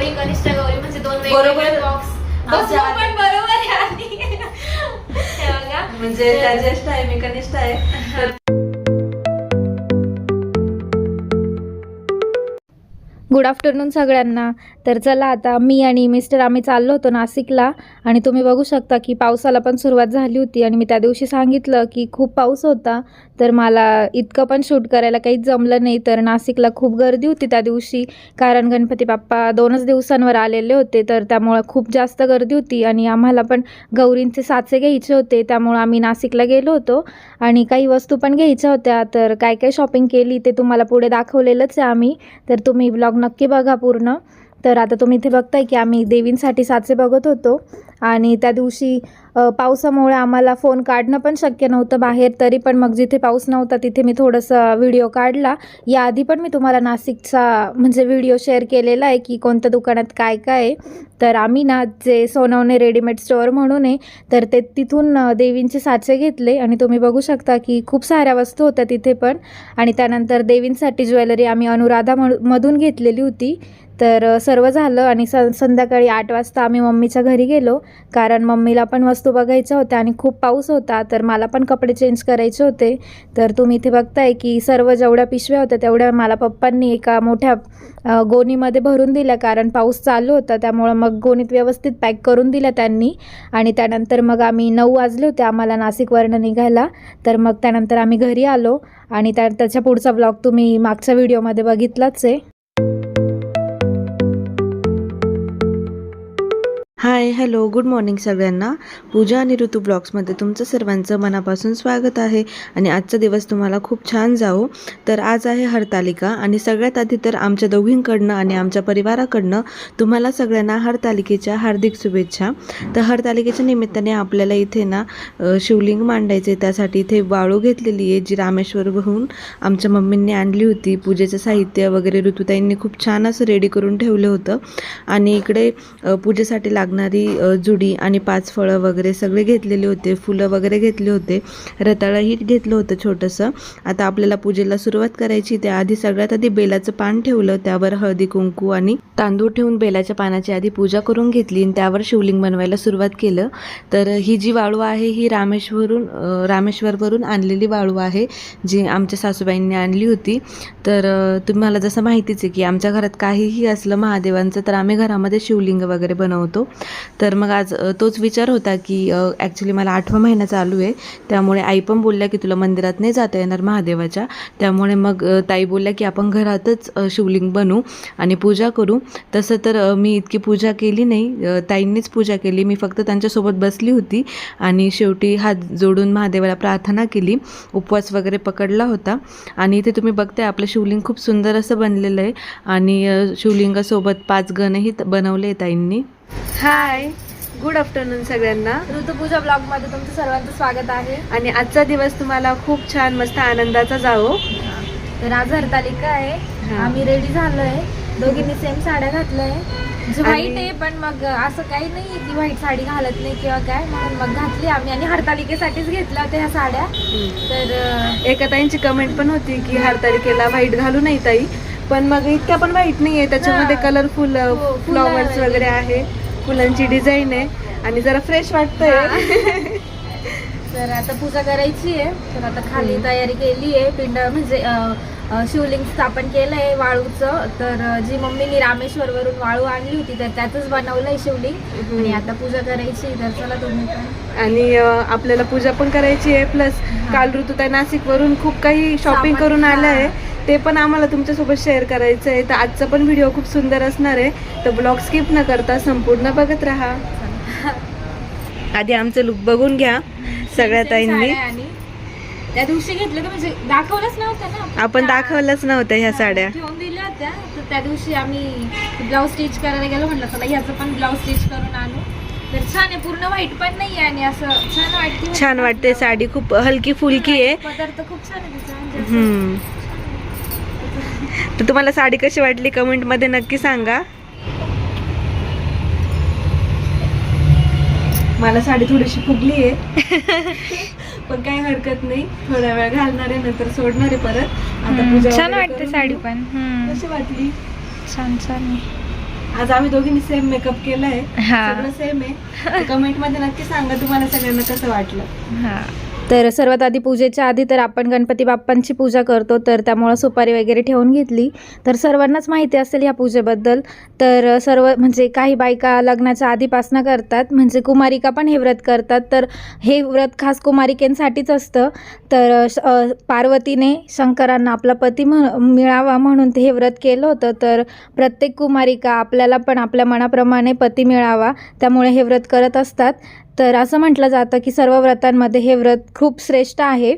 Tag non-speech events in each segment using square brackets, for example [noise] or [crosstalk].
गौरी कनिष्ठ गौरी म्हणजे दोन बरोबर. वेगवेगळे बॉक्स पण बरोबर आहे. [laughs] म्हणजे ज्येष्ठ आहे मी कनिष्ठ आहे गुड आफ्टरनून सगळ्यांना. तर चला आता मी आणि मिस्टर आम्ही चाललो होतो नाशिकला आणि तुम्ही बघू शकता की पावसाला पण सुरुवात झाली होती आणि मी त्या दिवशी सांगितलं की खूप पाऊस होता तर मला इतकं पण शूट करायला काहीच जमलं नाही. तर नाशिकला खूप गर्दी होती त्या दिवशी. कारण गणपती बाप्पा दोनच दिवसांवर आलेले होते तर त्यामुळं खूप जास्त गर्दी होती आणि आम्हाला पण गौरींचे साचे घ्यायचे होते त्यामुळं आम्ही नाशिकला गेलो होतो. आणि काही वस्तू पण घ्यायच्या होत्या तर काय काय शॉपिंग केली ते तुम्हाला पुढे दाखवलेलंच आहे आम्ही. तर तुम्ही ब्लॉग नक्की बघा पूर्ण. तर आता तुम्ही इथे बघताय की आम्ही देवींसाठी साचे बघत होतो. आणि त्या दिवशी पावसामुळे आम्हाला फोन काढणं पण शक्य नव्हतं बाहेर तरी पण मग जिथे पाऊस नव्हता तिथे मी थोडंसं व्हिडिओ काढला. याआधी पण मी तुम्हाला नाशिकचा म्हणजे व्हिडिओ शेअर केलेला आहे की कोणत्या दुकानात काय काय आहे. तर आम्ही ना जे सोनवणे रेडीमेड स्टोअर म्हणून आहे तर ते तिथून देवींचे साचे घेतले. आणि तुम्ही बघू शकता की खूप साऱ्या वस्तू होत्या तिथे पण. आणि त्यानंतर देवींसाठी ज्वेलरी आम्ही अनुराधा मधून घेतलेली होती. तर सर्व झालं आणि स संध्याकाळी आठ वाजता आम्ही मम्मीच्या घरी गेलो. कारण मम्मीला पण वस्तू बघायच्या होत्या आणि खूप पाऊस होता तर मला पण कपडे चेंज करायचे होते. तर तुम्ही इथे बघताय की सर्व जेवढ्या पिशव्या होत्या तेवढ्या मला पप्पांनी एका मोठ्या गोणीमध्ये भरून दिल्या. कारण पाऊस चालू होता त्यामुळं मग गोणीत व्यवस्थित पॅक करून दिल्या त्यांनी. आणि त्यानंतर मग आम्ही नऊ वाजले होते आम्हाला नाशिकवरनं निघायला. तर मग त्यानंतर आम्ही घरी आलो. आणि त्या त्याच्या पुढचा ब्लॉग तुम्ही मागच्या व्हिडिओमध्ये बघितलाच आहे. हाय हॅलो गुड मॉर्निंग सगळ्यांना. पूजा आणि ऋतू ब्लॉग्समध्ये तुमचं सर्वांचं मनापासून स्वागत आहे आणि आजचा दिवस तुम्हाला खूप छान जाओ तर आज आहे हरतालिका आणि सगळ्यात आधी तर आमच्या दोघींकडनं आणि आमच्या परिवाराकडनं तुम्हाला सगळ्यांना हरतालिकेच्या हार्दिक शुभेच्छा. तर हरतालिकेच्या निमित्ताने आपल्याला इथे ना शिवलिंग मांडायचे त्यासाठी इथे वाळू घेतलेली आहे जी रामेश्वरहून आमच्या मम्मींनी आणली होती. पूजेचं साहित्य वगैरे ऋतुताईंनी खूप छान असं रेडी करून ठेवलं होतं. आणि इकडे पूजेसाठी पूजेसाठी लागणारी जुडी आणि पाच फळं वगैरे सगळे घेतलेले होते. फुलं वगैरे घेतले होते. रताळंही घेतलं होतं छोटंसं. आता आपल्याला पूजेला सुरुवात करायची. त्याआधी सगळ्यात आधी बेलाचं पान ठेवलं. त्यावर हळदी कुंकू आणि तांदूळ ठेवून बेलाच्या पानाची आधी पूजा करून घेतली आणि त्यावर शिवलिंग बनवायला सुरुवात केलं. तर ही जी वाळू आहे ही रामेश्वरून रामेश्वरवरून आणलेली वाळू आहे जी आमच्या सासूबाईंनी आणली होती. तर तुम्हाला जसं माहितीच आहे की आमच्या घरात काहीही असलं महादेवांचं तर आम्ही घरामध्ये शिवलिंग वगैरे बनवतो. तर मग आज तोच विचार होता की ॲक्च्युली मला आठवा महिना चालू आहे. त्यामुळे आई पण बोलल्या की तुला मंदिरात नाही जाता येणार महादेवाच्या. त्यामुळे मग ताई बोलल्या की आपण घरातच शिवलिंग बनवू आणि पूजा करू. तसं तर मी इतकी पूजा केली नाही. ताईंनीच पूजा केली. मी फक्त त्यांच्यासोबत बसली होती आणि शेवटी हात जोडून महादेवाला प्रार्थना केली. उपवास वगैरे पकडला होता. आणि इथे तुम्ही बघताय आपलं शिवलिंग खूप सुंदर असं बनलेलं आहे. आणि शिवलिंगासोबत पाच गणही बनवले ताईंनी. हाय गुड आफ्टरनून सगळ्यांना. ऋतुपूजा ब्लॉगमध्ये तुमचं सर्वांचं स्वागत आहे. आणि आजचा दिवस तुम्हाला खूप छान मस्त आनंदाचा जावो. तर आज हरतालिका आहे. हा. आम्ही रेडी झालोय. दोघींनी सेम साड्या घातलंय. जे आणि- व्हाईट आहे पण मग असं काही नाही की व्हाईट साडी घालत नाही किंवा काय. म्हणून मग घातली आम्ही आणि हरतालिकेसाठीच घेतल्या होत्या ह्या साड्या. तर अं, एका ताईंची कमेंट पण होती की हरतालिकेला व्हाईट घालू नाही ताई. पण मग इतक्या पण व्हाईट नाही आहे त्याच्यामध्ये हा. कलरफुल हो, फुलं फ्लॉवर्स वगैरे. वगैरे आहे. फुलांची डिझाईन आहे आणि जरा फ्रेश वाटतंय. [laughs] तर आता पूजा करायची आहे. तर आता खाली तयारी केली आहे. पिंड म्हणजे शिवलिंग स्थापन केलंय वाळूचं. तर जी मम्मीनी रामेश्वर वरून वाळू आणली होती तर त्यातच बनवलंय शिवलिंग. आणि आता पूजा करायची तर चला तुम्ही आणि आपल्याला पूजा पण करायची आहे. प्लस काल ऋतुताई नाशिक वरून खूप काही शॉपिंग करून आलं. आहे ते पण आम्हाला तुमच्यासोबत शेअर करायचं आहे तर आजचा पण व्हिडिओ खूप सुंदर असणार आहे. तर ब्लॉग स्किप न करता संपूर्ण बघत राहा. आधी आमचं लुक बघून घ्या सगळ्या ताईंनी. त्या दिवशी घेतलं तर म्हणजे दाखवलंच नव्हतं ना. आपण दाखवलंच नव्हत्या ह्या साड्या ठेवून दिल्या होत्या. तर त्या दिवशी आम्ही ब्लाऊज स्टिच करायला गेलो म्हटलं चला ह्याचं पण ब्लाऊज स्टिच करून आणू. तर छान आहे पूर्ण व्हाईट पण नाही आहे आणि असं छान वाटते. छान वाटते साडी खूप हलकी फुलकी आहे. पदार्थ खूप छान आहे त्याचा म्हणजे असं- हम्म. तर तुम्हाला साडी कशी वाटली कमेंटमध्ये नक्की सांगा. मला साडी थोडीशी फुगली आहे. [laughs] पण काही हरकत नाही. थोड्या वेळ घालणार आहे नंतर सोडणार आहे परत. आता छान वाटते साडी. पण. कशी वाटली? छान छान. आज आम्ही दोघींनी सेम मेकअप केलाय. हा. सगळं सेम आहे. कमेंटमध्ये नक्की सांगा तुम्हाला सगळ्यांना कसं वाटलं. हां. तर सर्वात आधी पूजेच्या आधी तर आपण गणपती बाप्पांची पूजा करतो तर त्यामुळं सुपारी वगैरे ठेवून घेतली. तर सर्वांनाच माहिती असेल ह्या पूजेबद्दल. तर सर्व म्हणजे काही बायका लग्नाच्या आधीपासनं करतात म्हणजे कुमारिका पण हे व्रत करतात. तर हे व्रत खास कुमारिकेंसाठीच असतं. तर श- पार्वतीने शंकरांना आपला पती म्ह मिळावा म्हणून ते हे व्रत केलं होतं. तर प्रत्येक कुमारिका आपल्याला पण आपल्या मनाप्रमाणे पती मिळावा त्यामुळे हे व्रत करत असतात. तर असं म्हटलं जातं की सर्व व्रतांमध्ये हे व्रत खूप श्रेष्ठ आहे.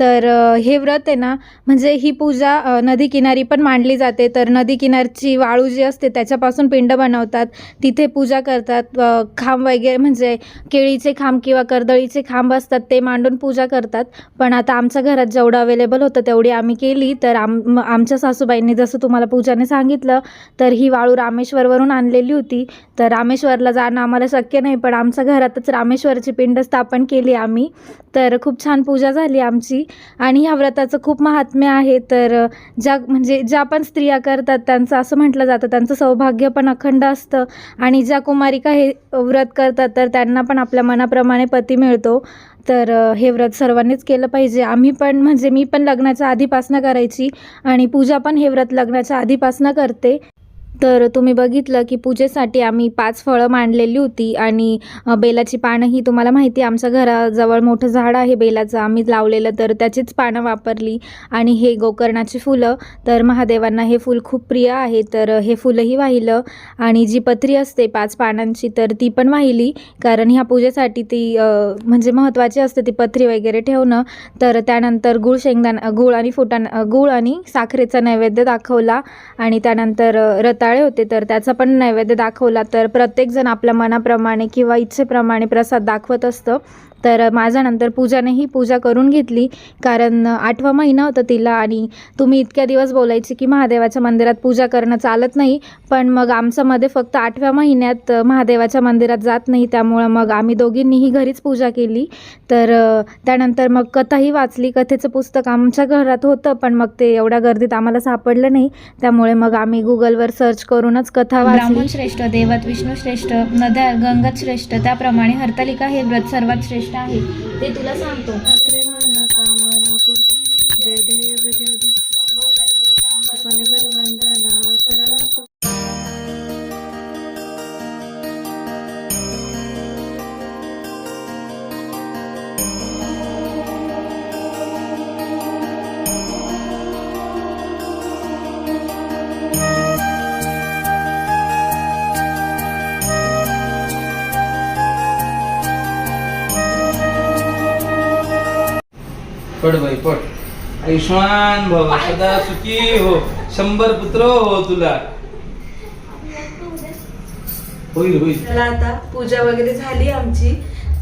तर हे व्रत आहे ना म्हणजे ही पूजा नदीकिनारी नदी किनारी पण मांडली जाते. तर नदी किनारची वाळू जी असते त्याच्यापासून पिंड बनवतात. तिथे पूजा करतात. खांब वगैरे म्हणजे केळीचे खांब किंवा कर्दळीचे खांब असतात ते मांडून पूजा करतात. पण आता आमच्या घरात जेवढं अवेलेबल होतं तेवढी आम्ही केली. तर आम आमच्या सासूबाईंनी जसं तुम्हाला पूजाने सांगितलं तर ही वाळू रामेश्वरवरून आणलेली होती. तर रामेश्वरला जाणं आम्हाला शक्य नाही पण आमच्या घरातच रामेश्वरची पिंड स्थापन केली आम्ही. तर खूप छान पूजा झाली आमची. आणि ह्या व्रताचं खूप महात्म्य आहे. तर ज्या म्हणजे ज्या पण स्त्रिया करतात त्यांचं असं म्हटलं जातं त्यांचं सौभाग्य पण अखंड असतं. आणि ज्या कुमारिका हे व्रत करतात तर त्यांना पण आपल्या मनाप्रमाणे पती मिळतो. तर हे व्रत सर्वांनीच केलं पाहिजे. आम्ही पण म्हणजे मी पण लग्नाच्या आधीपासनं करायची आणि पूजा पण हे व्रत लग्नाच्या आधीपासनं करते. तर तुम्ही बघितलं की पूजेसाठी आम्ही पाच फळं मांडलेली होती आणि बेलाची पानं ही तुम्हाला माहिती आहे, आमच्या घराजवळ मोठं झाड आहे बेलाचं. आम्ही लावलेलं तर त्याचीच पानं वापरली आणि हे गोकर्णाची फुलं. तर महादेवांना हे फूल खूप प्रिय आहे. तर हे फुलंही वाहिलं आणि जी पत्री असते पाच पानांची तर ती पण वाहिली. कारण ह्या पूजेसाठी ती म्हणजे महत्त्वाची असते ती पत्री वगैरे ठेवणं. तर त्यानंतर गुळ शेंगदाणा गुळ आणि फुटाण गुळ आणि साखरेचा नैवेद्य दाखवला आणि त्यानंतर रता रताळे होते तर त्याचा पण नैवेद्य दाखवला. तर प्रत्येकजण आपल्या मनाप्रमाणे किंवा इच्छेप्रमाणे प्रसाद दाखवत असतं. तर माझा नंतर पूजानेही पूजा करून घेतली. कारण आठवा महिना होता तिला आणि तुम्ही इतक्या दिवस बोलायची की महादेवाच्या मंदिरात पूजा करणं चालत नाही. पण मग आमच्यामध्ये फक्त आठव्या महिन्यात महादेवाच्या मंदिरात जात नाही. त्यामुळं मग आम्ही दोघींनीही घरीच पूजा केली. तर त्यानंतर मग कथाही वाचली. कथेचं पुस्तक आमच्या घरात होतं पण मग ते एवढ्या गर्दीत आम्हाला सापडलं नाही. त्यामुळे मग आम्ही गुगलवर सर्च करूनच कथा वाचली. श्रेष्ठ देवत विष्णू श्रेष्ठ नद्या गंगत श्रेष्ठ त्याप्रमाणे हरतालिका हे व्रत सर्वात श्रेष्ठ आहे. ते तुला सांगतो. जय देव. जय पड बाई पड. आयुष्मान भव सदा सुखी हो. शंभर पुत्र हो तुला. होईल होईल. चला आता पूजा वगैरे झाली आमची.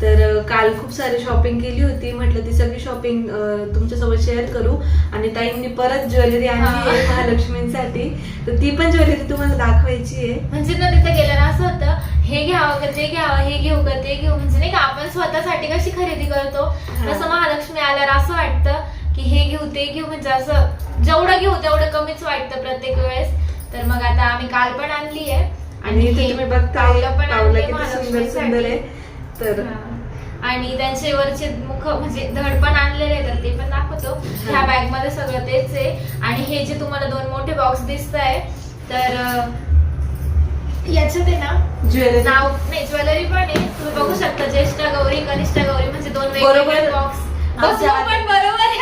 तर काल खूप सारी शॉपिंग केली होती. म्हटलं ती सगळी शॉपिंग तुमच्यासोबत शेअर करू. आणि ताईंनी परत ज्वेलरी आणली आहे महालक्ष्मींसाठी. तर ती पण ज्वेलरी तुम्हाला दाखवायची आहे. म्हणजे ना तिथे गेल्यानं असं होतं हे घ्यावं का ते घ्यावं हे घेऊ का ते घेऊ. म्हणजे नाही का आपण स्वतःसाठी कशी खरेदी करतो? तसं महालक्ष्मी आल्यावर असं वाटतं की हे घेऊ ते घेऊ म्हणजे असं जेवढं घेऊ तेवढं कमीच वाटतं प्रत्येक वेळेस. तर मग आता आम्ही काल पण आणली आहे. आणि तुम्ही बघता पण तर. आणि त्यांचे वरचे मुख म्हणजे धड पण आणलेले तर ते पण दाखवतो. ह्या बॅगमध्ये सगळं तेच आहे. आणि हे जे तुम्हाला दोन मोठे बॉक्स दिसत आहे तर याच्यात आहे ना ज्वेलरी नाव नाही ज्वेलरी पण आहे तुम्ही बघू शकता ज्येष्ठ गौरी कनिष्ठ गौरी म्हणजे दोन वेगवेगळे. बॉक्स पण बरोबर आहे.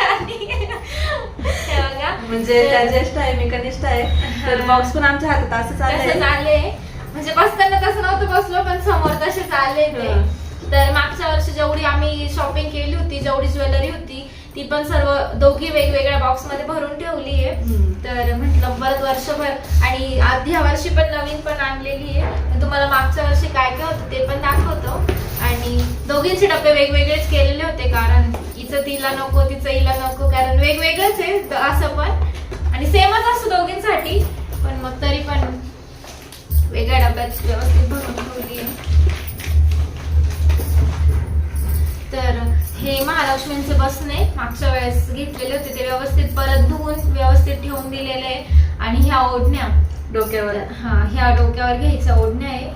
म्हणजे त्या ज्येष्ठ आहे मी कनिष्ठ आहे तर. बॉक्स पण आमच्या हातात असं चाललंय चाललंय म्हणजे बसताना तसं नव्हतं बसलो पण समोर तसे चालले ते. तर मागच्या वर्षी जेवढी आम्ही शॉपिंग केली होती जेवढी ज्वेलरी होती ती पण सर्व दोघी वेगवेगळ्या बॉक्समध्ये भरून ठेवली आहे. तर म्हटलं परत वर्षभर. आणि आधी ह्या वर्षी पण नवीन पण आणलेली आहे. तुम्हाला मागच्या वर्षी काय काय होतं ते पण दाखवतो. आणि दोघींचे डबे वेगवेगळेच केलेले होते कारण हिचं तिला नको तिचं हिला नको कारण वेगवेगळंच आहे असं पण. आणि सेमच असतं दोघींसाठी. पण मग तरी पण वेगळ्या डब्यात व्यवस्थित भरून ठेवली आहे. तर हे महालक्ष्मींचे बसणे मागच्या वेळेस घेतलेले होते. ते व्यवस्थित परत धुवून व्यवस्थित ठेवून दिलेले आहे. आणि ह्या ओढण्या डोक्यावर. हा ह्या डोक्यावर घ्यायच्या ओढण्या आहे.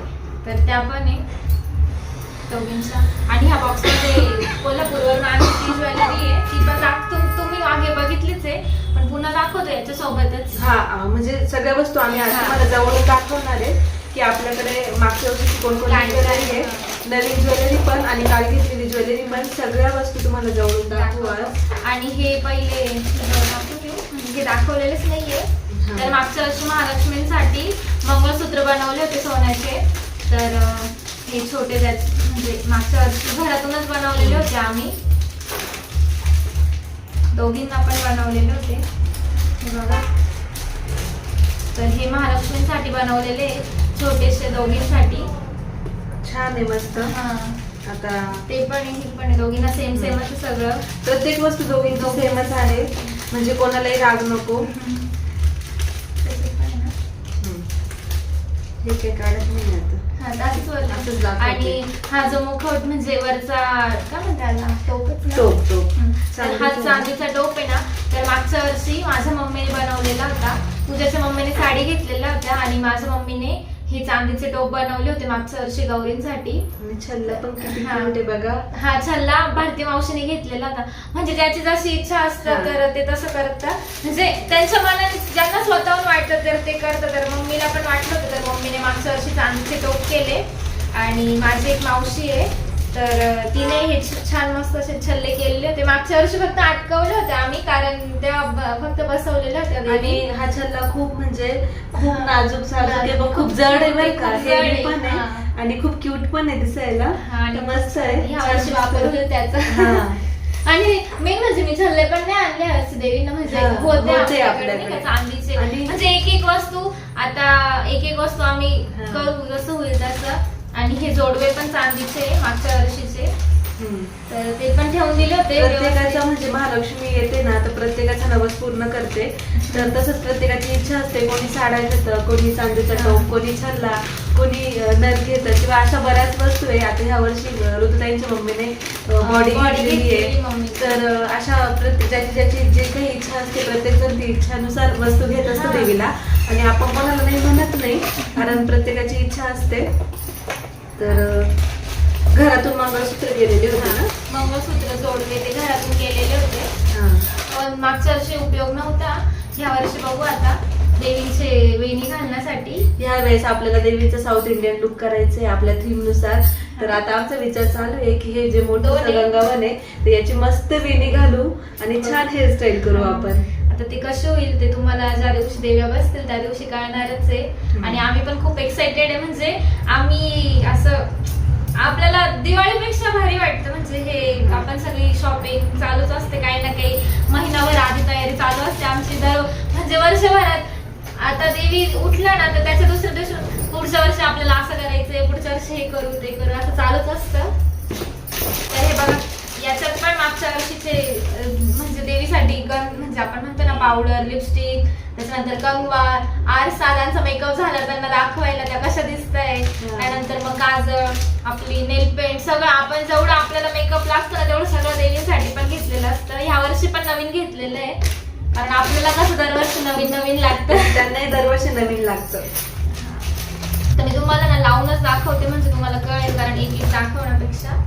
तर त्या पण आहे. दोघींच्या. आणि ह्या बॉक्समध्ये कोल्हापूरवरून आणलेली ज्वेलरी आहे ती पण तुम्ही मागे बघितलीच आहे पण पुन्हा दाखवतो याच्या सोबतच हा म्हणजे सगळ्या वस्तू आम्ही आज हा. तुम्हाला जवळून दाखवणार आहे की आपल्याकडे मागच्या वर्षी ज्वेलरी काय, आहे नवीन ज्वेलरी पण आणि काल घेतलेली ज्वेलरी पण सगळ्या वस्तू तुम्हाला जवळून दाखवू. आणि हे पहिले हे दाखवलेलेच नाहीये. तर मागच्या वर्षी महालक्ष्मींसाठी मंगळसूत्र बनवले होते सोन्याचे. तर हे छोटे म्हणजे मागच्या वर्षी घरातूनच बनवलेले होते आम्ही. दोघींना पण बनवलेले होते. बघा. तर हे महालक्ष्मींसाठी बनवलेले छोटेसे दोघींसाठी. छान आहे मस्त हा आता ते पण आहे, हे पण आहे. दोघींना सेम सेमच सगळं प्रत्येक वस्तू दोघींची फेमस आहे म्हणजे कोणालाही राग नको. हे काही काढत नाही आता हा, असंच वर असंच दाखवते. आणि हा जो मुखवट म्हणजे वरचा काय म्हणतात याला? टोपच ना? टोप टोप हम्म. तर हा चांदीचा. चांदीचा टोप आहे ना तर मागच्या वर्षी माझ्या मम्मीने बनवलेला होता पूजाच्या मम्मीने साडी घेतलेल्या होत्या आणि माझ्या मम्मीने हे चांदीचे टोप बनवले होते मागच्या वर्षी गौरींसाठी. छल्ला पण किती हा. आहे बघा. हा छल्ला भारती मावशीने घेतलेला होता. म्हणजे ज्याची जशी इच्छा असतं हा. तर ते तसं करतात म्हणजे त्यांच्या मनाने ज्यांना स्वतःहून वाटतं तर ते करतात तर मम्मीला पण वाटलं होतं तर मम्मीने मागच्या वर्षी चांदीचे टोप केले. आणि माझी एक मावशी आहे तर तिने हे छान मस्त असे छल्ले केलेले होते मागच्या वर्षी फक्त अटकवले होते आम्ही कारण त्या फक्त बसवलेल्या होत्या आणि. हा छल्ला खूप म्हणजे खूप. नाजूक बघ, खूप जड आहे बरं का खूप जड आहे, हेवी पण आहे. आणि खूप क्यूट पण आहे दिसायला आणि मस्त आहे ह्या वर्षी. वापरले त्याचा हा. आणि मेन म्हणजे मी छल्ले पण नाही आणले हर्ष देवीनं म्हणजे होते होते आपल्याकडे चांदीचे म्हणजे एक एक वस्तू आता एक एक वस्तू आम्ही. करू जसं होईल तसं आणि हे जोडवे पण चांदीचे मागच्या वर्षीचे. तर ते पण ठेवून दिले होते प्रत्येकाचा. म्हणजे महालक्ष्मी येते ना तर प्रत्येकाचा नवस पूर्ण करते तर तसंच प्रत्येकाची इच्छा असते कोणी साड्या घेतं कोणी चांदीचा. टोप कोणी छल्ला कोणी नथ घेतं किंवा अशा बऱ्याच वस्तू आहे आता ह्या वर्षी ऋतुताईंच्या मम्मीने बॉडी घेतलेली आहे. तर अशा प्रत्येक ज्याची ज्याची जे काही इच्छा असते प्रत्येक जण ती इच्छानुसार वस्तू घेत असतो. देवीला आणि आपण कोणाला नाही म्हणत नाही कारण प्रत्येकाची इच्छा असते तर घरातून मंगळसूत्र गेलेले होते ना? मंगळसूत्र जोडवे ते घरातून केलेले होते. हा. पण मागच्या वर्षी उपयोग नव्हता. ह्या वर्षी बघू आता. देवीचे वेणी घालण्यासाठी. या वेळेस आपल्याला देवीचं साऊथ इंडियन लुक करायचंय आपल्या थीमनुसार. तर आता आमचा विचार चालू आहे की हे जे मोठं. गंगावन आहे तर याची मस्त वेणी घालू आणि छान हेअरस्टाईल करू आपण. आता ते कसे होईल ते तुम्हाला ज्या दिवशी देव्या बसतील त्या दिवशी कळणारच आहे. आणि आम्ही पण खूप एक्साइटेड आहे. म्हणजे आम्ही असं आपल्याला दिवाळीपेक्षा भारी वाटतं. म्हणजे हे आपण सगळी शॉपिंग चालूच असते. काही ना काही महिनाभर आधी तयारी चालू असते आमची. दर म्हणजे वर्षभरात आता देवी उठलं ना तर त्याच्या दुसऱ्या दिवशी पुढच्या वर्षी आपल्याला असं करायचंय पुढच्या वर्षी हे करू ते करू असं चालूच असतं. तर हे बघा. याच्यात पण मागच्या वर्षीचे म्हणजे देवीसाठी गण म्हणजे आपण म्हणतो ना पावडर लिपस्टिक त्याच्यानंतर कंगवा आरसा त्यांचा मेकअप झाला त्यांना दाखवायला त्या कशा दिसतंय. हा. त्यानंतर मग काजळ आपली नेल पेंट सगळं आपण जेवढं आपल्याला मेकअप लागतं ना तेवढं सगळं देवीसाठी पण घेतलेलं असतं. ह्या वर्षी पण नवीन घेतलेलं आहे. कारण आपल्याला कसं दरवर्षी नवीन नवीन लागतं. त्यांनाही दरवर्षी नवीन लागतं. तर मी तुम्हाला ना लावूनच दाखवते म्हणजे तुम्हाला कळेल कारण एक एक दाखवण्यापेक्षा.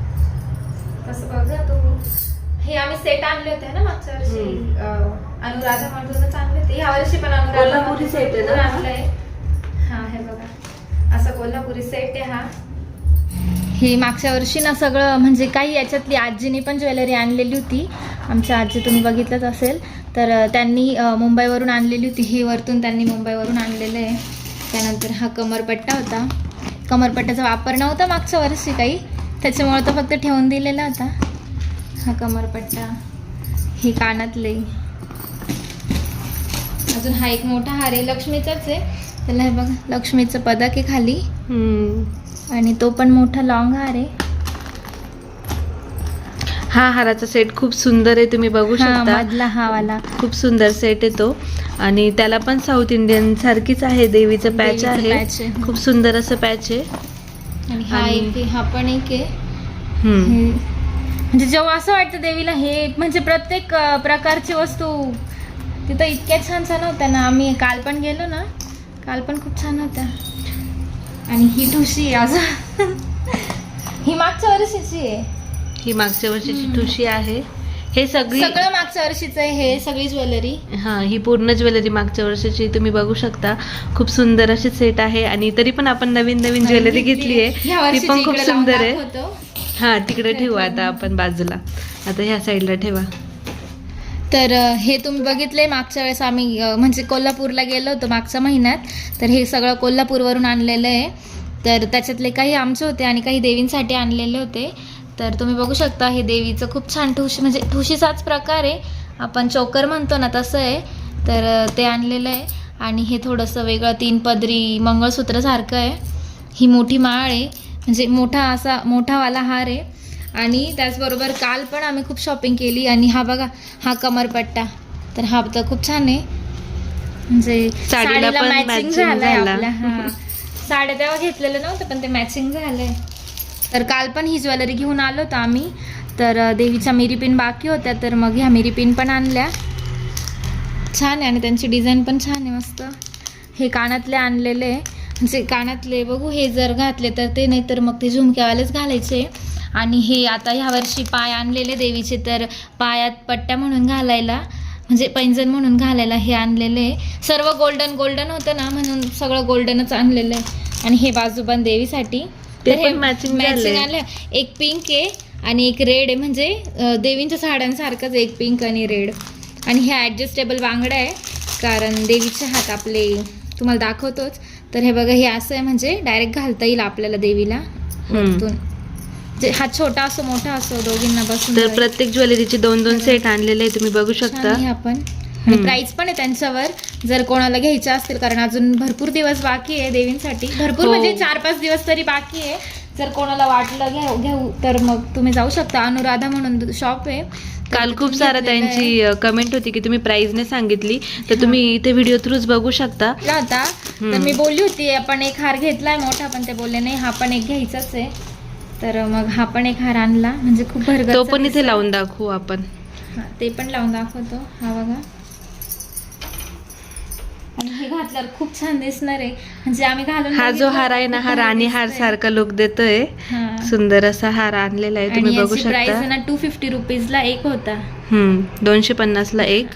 तसं बघा. तुम्ही हे आम्ही सेट आणले होते ना मागच्या वर्षी. अनुराधा म्हणूनच आणले होते ह्या वर्षी पण अनुराधा set आहे हा? आणलंय. हा? हे बघा. असा कोल्हापुरी सेट आहे हा. हे मागच्या वर्षी ना सगळं म्हणजे काही याच्यातली आजीने पण ज्वेलरी आणलेली होती. आमच्या आजी तुम्ही बघितलंच असेल. तर त्यांनी मुंबईवरून आणलेली होती. ही वरतून त्यांनी मुंबईवरून आणलेलं आहे. त्यानंतर हा कमरपट्टा होता. कमरपट्ट्याचा वापर नव्हता मागच्या वर्षी काही. त्याच्यामुळे तो फक्त ठेवून दिलेला होता. हा कमरपट्टा. ही कानातले. अजून हा एक मोठा हार आहे लक्ष्मीचाच आहे. त्याला हे बघा लक्ष्मीचं पदक आहे खाली. आणि तो पण मोठा लॉंग हार आहे. हा हाराचा सेट खूप सुंदर आहे तुम्ही बघू शकता. मधला हा वाला खूप सुंदर सेट आहे तो. आणि त्याला पण साऊथ इंडियन सारखीच आहे देवीचं पॅच आहे. खूप सुंदर असं पॅच आहे. आणि हा आणि- एक आहे, हा पण एक आहे. हम्म. हे- म्हणजे जेव्हा असं वाटतं देवीला हे म्हणजे प्रत्येक अं, प्रकारची वस्तू तिथं इतक्या छान छान होत्या ना. आम्ही काल पण गेलो ना. काल पण खूप छान होत्या. आणि ही ठुशी आहे अजून. [laughs] ही मागच्या वर्षीची आहे. ही मागच्या वर्षीची ठुशी आहे. हे सगळी सगळं मागच्या वर्षीचं आहे हे सगळी ज्वेलरी. हा ही पूर्ण ज्वेलरी मागच्या वर्षाची तुम्ही बघू शकता. खूप सुंदर अशी सेट आहे आणि तरी पण आपण नवीन नवीन ज्वेलरी घेतली आहे. ती पण खूप सुंदर आहे. हा तिकडे ठेवू आता आपण बाजूला. आता ह्या साईडला ठेवा. तर हे तुम्ही बघितले मागच्या वेळेस आम्ही म्हणजे कोल्हापूरला गेलो होतो मागच्या महिन्यात. तर हे सगळं कोल्हापूरवरून आणलेलं आहे. तर त्याच्यातले काही आमचे होते आणि काही देवींसाठी आणलेले होते. तर तुम्ही बघू शकता हे देवीचं खूप छान ठुशी म्हणजे ठुशीचाच प्रकार आहे. आपण चोकर म्हणतो ना तसं आहे. तर ते आणलेलं आहे. आणि हे थोडंसं वेगळं तीन पदरी मंगळसूत्रसारखं आहे. ही मोठी माळ आहे. म्हणजे मोठा असा मोठावाला हार आहे. आणि त्याचबरोबर काल पण आम्ही खूप शॉपिंग केली. आणि हा बघा हा कमरपट्टा. तर हा तर खूप छान आहे. म्हणजे साडीला मॅचिंग झाला. आपल्या हा. साड्या तेव्हा घेतलेलं नव्हतं पण ते मॅचिंग झालंय. तर काल पण ही ज्वेलरी घेऊन आलो होतो आम्ही. तर देवीच्या मिरी पिन बाकी होत्या तर मग ह्या मिरी पिन पण आणल्या. छान आहे आणि त्यांची डिझाईन पण छान आहे मस्त. हे कानातले आणलेले. म्हणजे कानातले बघू हे जर घातले तर ते नाही तर मग ते झुमक्यावालेच घालायचे. आणि हे आता ह्या वर्षी पाय आणलेले देवीचे तर पायात पट्ट्या म्हणून घालायला म्हणजे पैंजण म्हणून घालायला हे आणलेले. सर्व गोल्डन गोल्डन होतं ना म्हणून सगळं गोल्डनच आणलेलं आहे. आणि हे बाजूबंद देवीसाठी. ते तर हे पण matching झालंय. आलं. एक पिंक आहे आणि एक रेड आहे. म्हणजे अं, देवींच्या साड्यांसारखंच एक पिंक आणि रेड आणि हे ॲडजस्टेबल बांगडा आहे कारण देवीचे हात आपले तुम्हाला दाखवतोच. तर हे बघा हे असं आहे म्हणजे डायरेक्ट घालता येईल आपल्याला देवीला. वरतून. जे हा छोटा असो मोठा असो दोघींना बसून तर जाईल. प्रत्येक ज्वेलरीचे दोन दोन सेट आणलेले आहे तुम्ही बघू छान शकता. आहे आपण आणि. प्राइस पण आहे त्यांच्यावर. जर कोणाला घ्यायचं असतील कारण अजून भरपूर दिवस बाकी आहे देवींसाठी. भरपूर हो. म्हणजे चार पाच दिवस तरी बाकी आहे. जर कोणाला वाटलं घेऊ घेऊ तर मग तुम्ही जाऊ शकता. अनुराधा म्हणून शॉप आहे. तर काल खूप सारं घेतलेलं आहे. त्यांची कमेंट होती की तुम्ही प्राइसने सांगितली. तर तुम्ही इथे व्हिडिओ थ्रूच बघू शकता. घेतला होता तर हम्म. मी बोलली होती आपण एक हार घेतलाय मोठा. पण ते बोलले नाही हा पण एक घ्यायचाच आहे. तर मग हा पण एक हार आणला. म्हणजे खूप भरगच्च तो पण इथे. लावून दाखवू आपण. हा, ते पण लावून दाखवतो. हा बघा. आणि हे घातल्यावर खूप छान दिसणार आहे. म्हणजे आम्ही घालून हा जो हार आहे ना हा राणी हार. सारखा लुक देतोय. सुंदर असा हार आणलेला आहे तुम्ही बघू शकता. ना टू फिफ्टी रुपीजला एक होता. हम्म दोनशे पन्नास ला एक.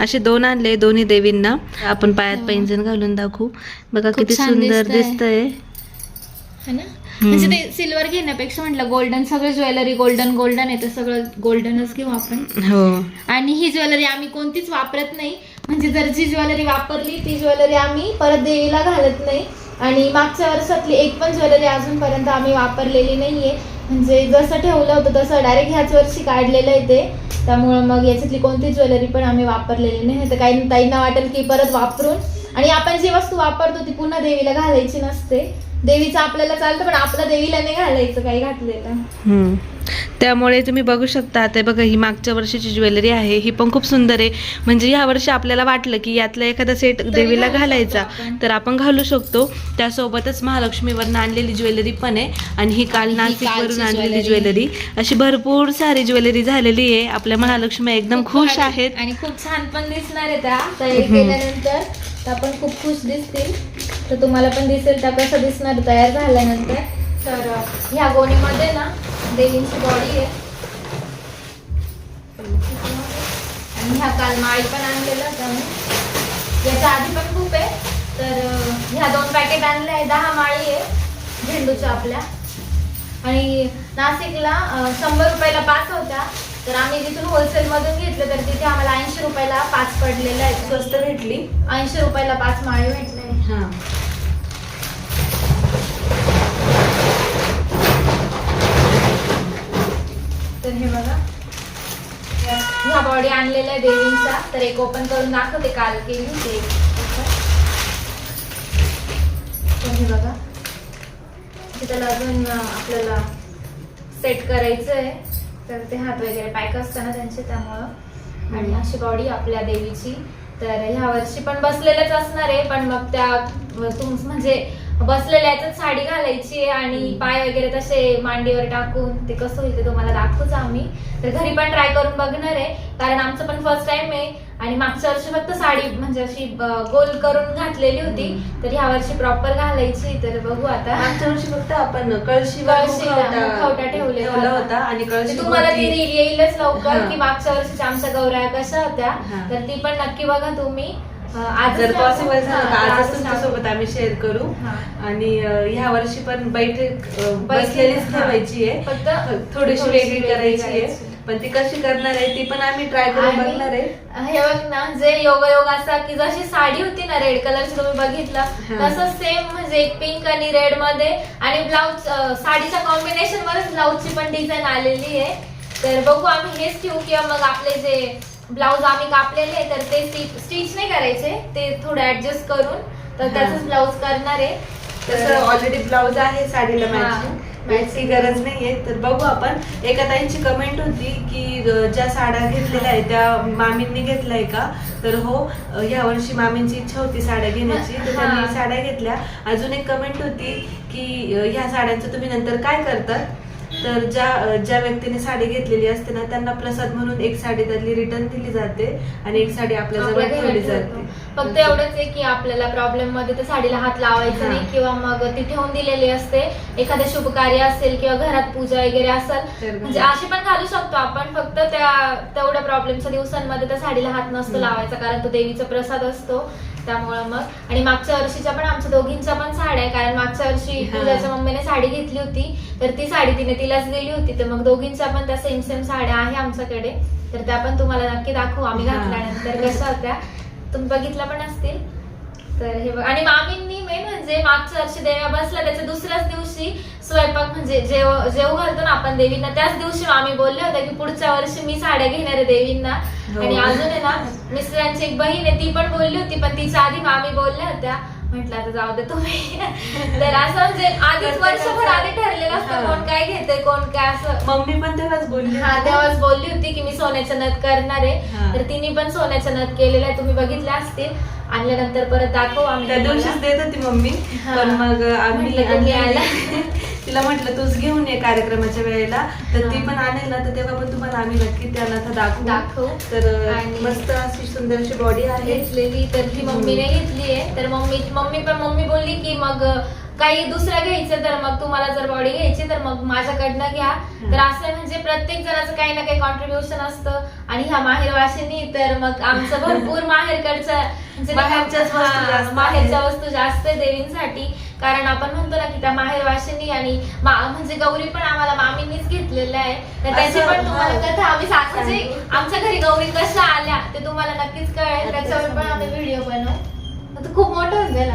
असे दोन आणले दोन्ही देवींना. आपण पायात पैंजण घालून दाखवू. बघा किती सुंदर दिसतंय. म्हणजे ते सिल्वर घेण्यापेक्षा म्हटलं गोल्डन सगळं ज्वेलरी गोल्डन गोल्डन आहे तर सगळं गोल्डनच घेऊ आपण. हो. आणि ही ज्वेलरी आम्ही कोणतीच वापरत नाही. म्हणजे जर जी ज्वेलरी वापरली ती ज्वेलरी आम्ही परत देवीला घालत नाही. आणि मागच्या वर्षातली एक पण ज्वेलरी अजूनपर्यंत आम्ही वापरलेली नाहीये. म्हणजे जसं ठेवलं होतं तसं डायरेक्ट ह्याच वर्षी काढलेलं आहे ते. त्यामुळं मग याच्यातली कोणती ज्वेलरी पण आम्ही वापरलेली नाही. तर काही ताईंना वाटेल की परत वापरून. आणि आपण जी वस्तू वापरतो ती पुन्हा देवीला घालायची नसते. देवीचं आपल्याला चालतं पण आपलं देवीला नाही घालायचं काही घातलेलं. त्यामुळे तुम्ही बघू शकता आता बघा ही मागच्या वर्षीची ज्वेलरी आहे ही पण खूप सुंदर आहे. म्हणजे ह्या वर्षी आपल्याला वाटलं की यातला एखादा सेट देवीला घालू घालायचा आपण. तर आपण घालू शकतो. त्यासोबतच महालक्ष्मीवरनं आणलेली ज्वेलरी पण आहे आणि ही काल आणि नाशिक वरून कालची आणलेली ज्वेलरी. अशी भरपूर सारी ज्वेलरी झालेली आहे. आपल्या महालक्ष्मी एकदम खुश आहेत. आणि खूप छान पण दिसणार आहे त्या तयारी केल्यानंतर. त्या पण खूप खुश दिसतील. तर तुम्हाला पण दिसेल त्या कसं दिसणार तयार झाल्यानंतर. तर ह्या गोणीमध्ये ना देवींची बॉडी आहे. आणि ह्या काल माळी पण आणलेलं आम्ही याच्या आधी पण खूप आहे. तर ह्या दोन पॅकेट आणले आहे दहा माळी आहे झेंडूच्या आपल्या. आणि नाशिकला शंभर रुपयाला पाच होत्या. तर आम्ही जिथून होलसेल मधून घेतलं तर तिथे आम्हाला ऐंशी रुपयाला पाच पडलेल्या आहेत स्वस्त भेटली. ऐंशी रुपयाला पाच माळी भेटले. हा. तर हे बघा. ह्या बॉडी आणलेल्या आहे देवींच्या तर एक ओपन करून दाखवते काल केली. एक. तर हे बघा. त्याला अजून आपल्याला सेट करायचं आहे. तर ते हात वगैरे पॅक असताना त्यांचे त्यामुळं. आणि अशी बॉडी आपल्या देवीची. तर ह्या वर्षी पण बसलेलेच असणार आहे. पण मग त्या तुम म्हणजे बसलेल्या याच्यात साडी घालायची आहे आणि पाय वगैरे तसे मांडीवर टाकून ते कसं होईल ते तुम्हाला दाखवूच आम्ही. तर घरी पण ट्राय करून बघणार आहे कारण आमचं पण फर्स्ट टाइम आहे आणि मागच्या वर्षी फक्त साडी म्हणजे अशी गोल करून घातलेली होती. तर ह्या वर्षी प्रॉपर घालायची तर बघू आता. मागच्या वर्षी फक्त आपण कळशी मुखवटा ठेवलेला ठेवला होता. आणि कळशी तुम्हाला ती रील येईलच लवकर. की मागच्या वर्षीच्या आमच्या गौऱ्या कशा होत्या. तर ती पण नक्की बघा तुम्ही. अं, आजच जर. पॉसिबल झालं तर आजच तुमच्यासोबत. आम्ही शेअर करू. आणि ह्या वर्षी पण बैठक बसलेलीच. ठेवायची आहे फक्त थोडीशी वेगळी करायची आहे. पण ती कशी करणार आहे ती पण आम्ही ट्राय करून बघणार आहे हे बघ ना जे योग योग असा की जशी साडी होती ना रेड कलरची तुम्ही बघितलं. तसं सेम म्हणजे पिंक आणि रेडमध्ये आणि ब्लाऊज साडीच्या कॉम्बिनेशनमध्ये ब्लाऊजची पण डिझाईन आलेली आहे तर बघू आम्ही हेच ठेवू किंवा मग आपले जे ब्लाऊज आम्ही कापलेले आहे, तर ते स्टिच नाही करायचे ते थोडं ऍडजस्ट करून तर हा. त्याच ब्लाऊज करणार आहे. तसं ऑलरेडी ब्लाऊज आहे साडीला. मॅचिंग मॅचची गरज नाहीये. तर बघू आपण. एका ताईंची कमेंट होती की ज्या साड्या घेतलेल्या आहेत त्या मामींनी घेतलाय का? तर हो या वर्षी मामींची इच्छा होती साड्या घेण्याची. तर. त्यांनी साड्या घेतल्या. अजून एक कमेंट होती की ह्या साड्यांचं तुम्ही नंतर काय करतात? तर ज्या ज्या व्यक्तीने साडी घेतलेली असते ना त्यांना प्रसाद म्हणून एक साडी त्यातली रिटर्न दिली जाते आणि एक साडी आपल्या जवळ ठेवली जाते. फक्त एवढंच आहे की आपल्याला प्रॉब्लेममध्ये त्या साडीला हात लावायचा. नाही किंवा मग ती ठेवून दिलेली असते एखादं शुभ कार्य असेल किंवा घरात पूजा वगैरे असेल तर म्हणजे अशी पण घालू शकतो आपण फक्त त्या तेवढ्या प्रॉब्लेमच्या दिवसांमध्ये त्या साडीला हात नसतो. लावायचा कारण तो देवीचा प्रसाद असतो त्यामुळं मग. आणि मागच्या वर्षीच्या पण आमच्या दोघींच्या पण साड्या आहे कारण मागच्या वर्षी हा. पूजाच्या मम्मीने साडी घेतली होती तर ती साडी तिने तिलाच दिली होती. तर मग दोघींच्या पण त्या सेम सेम साड्या आहे आमच्याकडे. तर त्या पण तुम्हाला नक्की दाखवू. आम्ही हा. घातल्यानंतर कशा होत्या. तुम्ही बघितल्या पण असतील. तर हे बघ. आणि मामींनी मेन म्हणजे मागच्या वर्षी देव्या बसला त्याच्या दुसऱ्याच दिवशी स्वयंपाक म्हणजे जेव जेव घालतो ना आपण देवींना त्याच दिवशी मामी बोलले होते की पुढच्या वर्षी मी साड्या घेणार आहे देवींना. हो. आणि अजून आहे ना मिस्टरांची एक बहीण आहे ती पण बोलली होती पण तिच्या आधी मामी बोलल्या होत्या. म्हटलं आता जाऊ दे तुम्ही तर असं म्हणजे आधीच वर्षभर आधी ठरलेलं असतं. कोण काय घेते कोण काय असं मम्मी पण तेव्हाच बोलली हा होती. तेव्हाच बोलली होती की मी सोन्याचं नथ करणार आहे. तर तिने पण सोन्याचं नथ केलेलं आहे तुम्ही बघितले असतील आणल्यानंतर परत दाखवू आम्ही त्या. दिवशीच देत होती मम्मी हा. पण मग आम्ही- आला. तिला म्हटलं तूच घेऊन ये कार्यक्रमाच्या वेळेला. तर ती. पण आणेल ना तर तेव्हा पण तुम्हाला आम्ही नक्की त्यांना तर दाखवू. दाखवू. तर आणि- मस्त अशी सुंदर अशी बॉडी आहे. घेतलेली तर ही मम्मीने घेतली आहे. तर मम्मी मम्मी पण मम्मी बोलली की मग काही दुसऱ्या घ्यायचं तर मग तुम्हाला जर बॉडी घ्यायची तर मग माझ्याकडनं घ्या. तर असं म्हणजे प्रत्येक जणाचं काही ना काही कॉन्ट्रीब्युशन असतं. आणि ह्या माहेर वाशिनी तर मग आमचं [laughs] भरपूर माहेरकडचं म्हणजे. माहेरच्या वस्तू जास्त देवींसाठी. कारण आपण म्हणतो ना की त्या माहेर वाशिनी आणि मा- म्हणजे गौरी पण आम्हाला मामींनीच घेतलेल्या आहे. तर त्याची पण तुम्हाला. कथा आम्ही सांग- म्हणजे सांगू. आमच्या घरी गौरी कशा आल्या ते तुम्हाला नक्कीच कळेल. त्याच्यावर पण आम्ही व्हिडिओ बनवू. खूप मोठं होऊन जाईल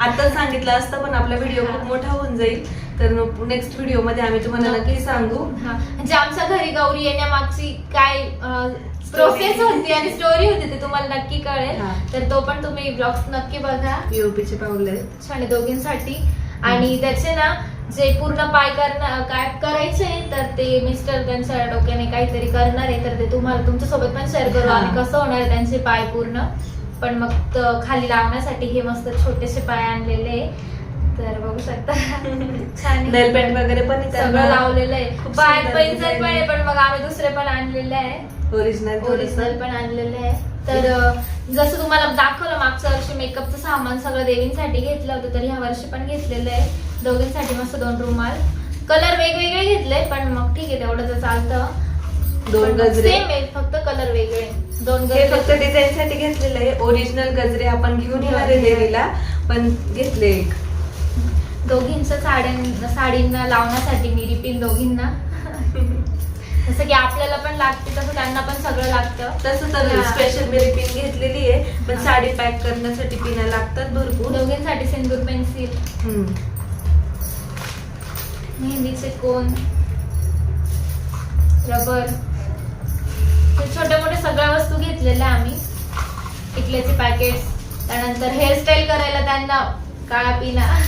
आता [laughs] सांगितलं असतं पण आपला व्हिडिओ खूप मोठा होऊन जाईल. तर नेक्स्ट व्हिडिओमध्ये आम्ही तुम्हाला नक्की सांगू. म्हणजे आमच्या घरी गौरी येण्यामागची काय प्रोसेस होती आणि स्टोरी होती ते तुम्हाला नक्की कळेल हा. तर तो पण तुम्ही ब्लॉग्स नक्की बघा पीओपी चे पावले छान आहे दोघींसाठी आणि त्याचे ना जे पूर्ण पाय करणं काय करायचे तर ते मिस्टर त्यांच्या डोक्याने काहीतरी करणार आहे तर ते तुम्हाला तुमच्यासोबत पण शेअर करू हा. आणि कसं होणार आहे त्यांचे पाय पूर्ण पण मग त- खाली लावण्यासाठी हे मस्त छोटेसे पाय आणलेले आहे तर बघू शकता छान आहे. नेल पेंट वगैरे पण आहे सगळं त्यांना. लावलेलं आहे खूप पायात सुंदर पैंजण design पण आहे आहे. पण मग आम्ही दुसरे पण आणलेले आहे ओरिजिनल ओरिजिनल पण आणलेलं आहे. तर जसं तुम्हाला दाखवलं मागच्या वर्षी मेकअपचं सामान सगळं देवींसाठी घेतलं होतं तर ह्या वर्षी पण घेतलेलं आहे. दोघींसाठी मस्त दोन रुमाल. कलर वेगवेगळे घेतले पण मग ठीक आहे तेवढं तर चालतं. दोन गजरे. सेम आहे फक्त कलर वेगळे. दोन हे फक्त गजरे डिझाईन साठी घेतलेलं आहे. ओरिजिनल गजरे आपण घेऊन येणार आहे देवीला पण घेतले एक. दोघींच्या साड्यां साडींना लावण्यासाठी मी रिपील दोघींना. [laughs] जसं की आपल्याला पण लागते तसं त्यांना पण सगळं लागतं. तसं तर. स्पेशल मेरी पिन घेतलेली आहे पण. साडी पॅक करण्यासाठी पिना लागतात भरपूर. दोघींसाठी सिंदूर पेन्सिल. मेहंदीचे कोन. रबर. हे छोटे मोठे सगळ्या वस्तू घेतलेल्या आम्ही. टिकल्याचे पॅकेट त्यानंतर हेअरस्टाईल करायला त्यांना काळा पिना. [laughs]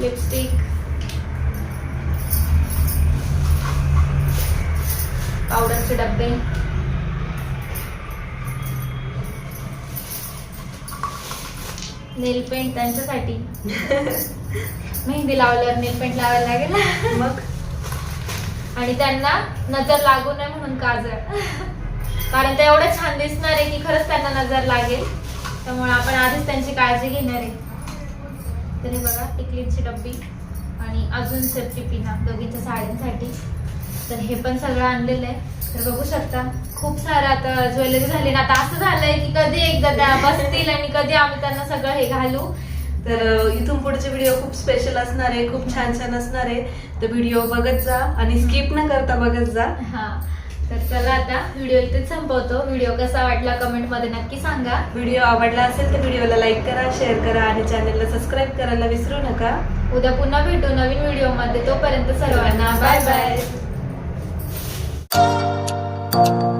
लिपस्टिक पावडरचे डब्बे नेल पेंट त्यांच्यासाठी. [laughs] मेहंदी लावल्यावर नेल पेंट लावायला लागेल. मग? आणि त्यांना नजर लागू नये म्हणून काजळ. कारण ते एवढं छान दिसणार आहे की खरंच त्यांना नजर लागेल. त्यामुळे आपण आधीच त्यांची काळजी घेणार आहे. तर बघा टिकलीची डब्बी आणि अजून सेफ्टी पिना दोघींच्या साड्यांसाठी तर हे पण सगळं आणलेलं आहे. तर बघू शकता खूप सारं आता ज्वेलरी झाली ना आता असं झालंय की कधी एकदा त्या बसतील आणि कधी आम्ही त्यांना सगळं हे घालू. तर इथून पुढचे व्हिडिओ खूप स्पेशल असणार आहे खूप छान छान असणार आहे. तर व्हिडिओ बघत जा आणि स्किप न करता बघत जा. हा. तर चला आता व्हिडिओ इथेच संपवतो. व्हिडिओ कसा वाटला कमेंटमध्ये नक्की सांगा. व्हिडिओ आवडला असेल तर व्हिडिओला लाईक करा शेअर करा आणि चॅनलला सबस्क्राईब करायला विसरू नका. उद्या पुन्हा भेटू नवीन व्हिडिओमध्ये. तोपर्यंत सर्वांना बाय बाय Thank you.